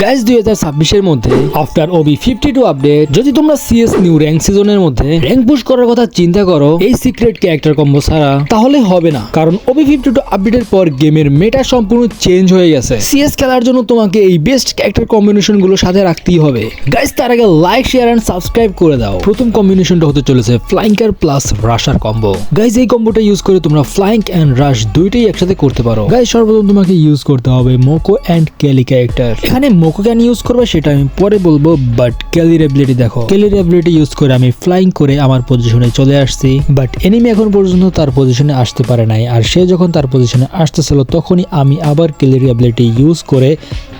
Guys দুই হাজার ছাব্বিশের মধ্যে after OB fifty two update যদি তোমরা সিএস নিউ র্যাঙ্ক সিজনের মধ্যে র্যাঙ্ক পুশ করার কথা চিন্তা করো, এই সিক্রেট ক্যারেক্টার কম্বো ছাড়া তাহলে হবে না। কারণ ওবি ফিফটি টু আপডেটের পর গেমের মেটা সম্পূর্ণ চেঞ্জ হয়ে গেছে। সিএস খেলার জন্য তোমাকে এই বেস্ট ক্যারেক্টার কম্বিনেশনগুলো সাথে রাখতেই হবে। গাইজ তার আগে লাইক শেয়ার অ্যান্ড সাবস্ক্রাইব করে দাও। প্রথম কম্বিনেশনটা হতে চলেছে flanker plus rusher combo guys এই কম্বোটা ইউজ করে তোমরা ফ্লাইং অ্যান্ড রাশ দুইটাই একসাথে করতে পারো। গাইজ সর্বপ্রথম তোমাকে ইউজ করতে হবে মোকো অ্যান্ড কেলি ক্যারেক্টার এখানে মোকো কেন ইউজ করবে, সেটা আমি পরে বলব বাট ক্যালির এবিলিটি দেখো। ক্যালির এবিলিটি ইউজ করে আমি ফ্লাইং করে আমার পজিশনে চলে আসছি বাট এনিমি এখন পর্যন্ত তার পজিশনে আসতে পারে নাই। আর সে যখন তার পজিশনে আসতেছিল, তখনই আমি আবার ক্যালির এবিলিটি ইউজ করে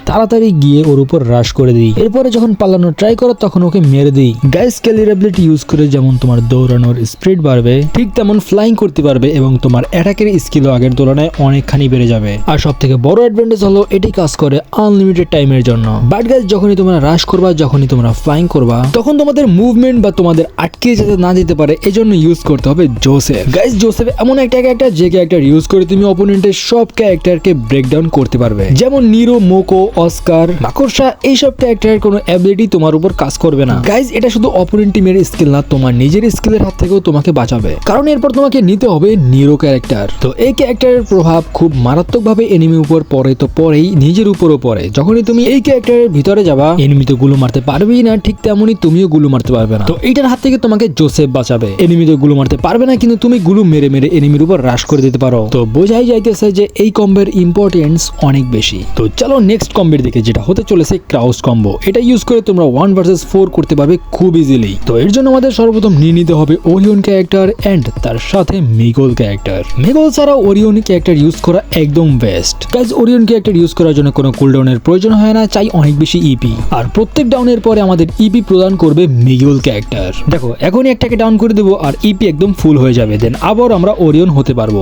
তাড়াতাড়ি গিয়ে ওর উপর রাশ করে দিই। এরপরে যখন পালানো ট্রাই করো, তখন ওকে মেরে দিই। গাইস কেলির এবিলিটি ইউজ করে যেমন তোমার দৌড়ানোর স্পিড বাড়বে, ঠিক তেমন ফ্লাইং করতে পারবে এবং তোমার অ্যাটাকের স্কিলও আগের তুলনায় অনেকখানি বেড়ে যাবে। আর সব থেকে বড় অ্যাডভান্টেজ হলো, এটি কাজ করে আনলিমিটেড টাইমের জন্য। বাট গাইস যখনই তোমরা রাশ করবা, যখনই তোমরা ফ্লাইং করবা, তখন তোমাদের মুভমেন্ট বা তোমাদের আটকে যেতে না যেতে পারে, এজন্য ইউজ করতে হবে জোসেফ গাইস জোসেফ এমন একটা ক্যারেক্টার যে ক্যারেক্টার ইউজ করে তুমি অপোনেন্টের সব ক্যারেক্টারকে ব্রেকডাউন করতে পারবে। যেমন নিরো মোকো অস্কার মাকড়সা এইসব ক্যারেক্টারের কোনো অ্যাবিলিটি তোমার উপর কাজ করবে না। গাইজ এটা শুধু অপোনেন্ট টিমের স্কিল না, তোমার নিজের স্কিলের হাত থেকেও তোমাকে বাঁচাবে। কারণ এরপর তোমাকে নিতে হবে নিরো ক্যারেক্টার তো এই ক্যারেক্টারের প্রভাব খুব মারাত্মকভাবে এনিমি উপর পড়ে, তো পরেই নিজের উপরও পড়ে। যখনই তুমি এই ক্যারেক্টারের ভিতরে যাবা এনিমি তো গুলো মারতে পারবেই না, ঠিক তেমনই তুমিও গুলো মারতে পারবে না। তো এইটার হাত থেকে তোমাকে জোসেফ বাঁচাবে। এনিমি তো গুলো মারতে পারবে না, কিন্তু তুমি গুলো মেরে মেরে এনিমির উপর হ্রাস করে দিতে পারো। তো বোঝাই যাইতেছে যে এই কম্বের ইম্পর্টেন্স অনেক বেশি। তো চলো নেক্সট কম্বের দিকে যেটা হতে চলেছে ক্রাউস কম্বো এটা ইউজ করে তোমরা ওয়ান ভার্সেস ফোর করতে পারবে খুব ইজিলি তো এর জন্য আমাদের সর্বপ্রথম নিয়ে নিতে হবে ওরিয়ন ক্যারেক্টার অ্যান্ড তার সাথে মেগল ক্যারেক্টার মেগল ছাড়া ওরিয়ন ক্যারেক্টার ইউজ করা একদম best guys Orion character use করার জন্য কোনো কুলডাউনের প্রয়োজন হয় না, চাই অনেক বেশি ইপি আর প্রত্যেক ডাউনের পরে আমাদের ইপি প্রদান করবে মেগল ক্যারেক্টার দেখো, এখনই একটাকে ডাউন করে দেবো আর ইপি একদম ফুল হয়ে যাবে। দেন আবার আমরা ওরিয়ন হতে পারব।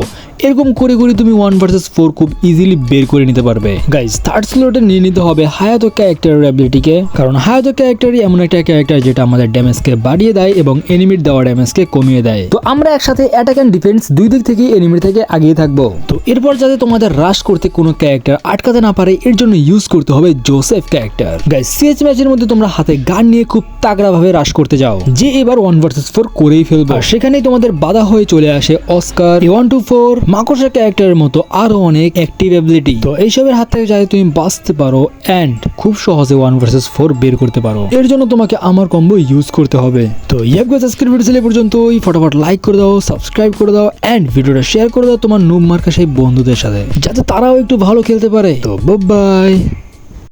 এরকম করে করে তুমি ওয়ান ভার্সেস ফোর খুব ইজিলি বের করে নিতে পারবে। গাইজ থার্ড স্লোটে নিয়ে নিতে হবে হায়াতো ক্যারেক্টারের অ্যাবিলিটিকে কারণ হায়াতো ক্যারেক্টারই এমন একটা ক্যারেক্টার যেটা আমাদের ড্যামেজকে বাড়িয়ে দেয় এবং এনিমির দেওয়া ড্যামেজকে কমিয়ে দেয়। তো আমরা একসাথে অ্যাটাক অ্যান্ড ডিফেন্স দুই দিক থেকে এনিমির থেকে আগিয়ে থাকব। তো এরপর যাতে তোমাদের রাশ করতে কোনো ক্যারেক্টার আটকাতে না পারে, এর জন্য ইউজ করতে হবে জোসেফ ক্যারেক্টার গাইজ সিএচ ম্যাচের মধ্যে তোমরা হাতে গান নিয়ে খুব তাগড়া ভাবে রাশ করতে যাও। যে এবার ওয়ান ভার্সেস ফোর করেই ফেলবে। সেখানেই তোমাদের বাধা হয়ে চলে আসে অস্কার ওয়ান টু ফোর মাকড়সা ক্যারেক্টারের মতো আরও অনেক অ্যাক্টিভ অ্যাবিলিটি তো এইসবের হাত থেকে যাতে তুমি বাঁচতে পারো অ্যান্ড খুব সহজে ওয়ান ভার্সেস ফোর বের করতে পারো। এর জন্য তোমাকে আমার কম্বো ইউজ করতে হবে। তো ইয়াব গাছ আজকের ভিডিও ফটাফট লাইক করে দাও সাবস্ক্রাইব করে দাও অ্যান্ড ভিডিওটা শেয়ার করে দাও তোমার নুম মার্কা সেই বন্ধুদের সাথে। যাতে তারাও একটু ভালো খেলতে পারে। তো বাই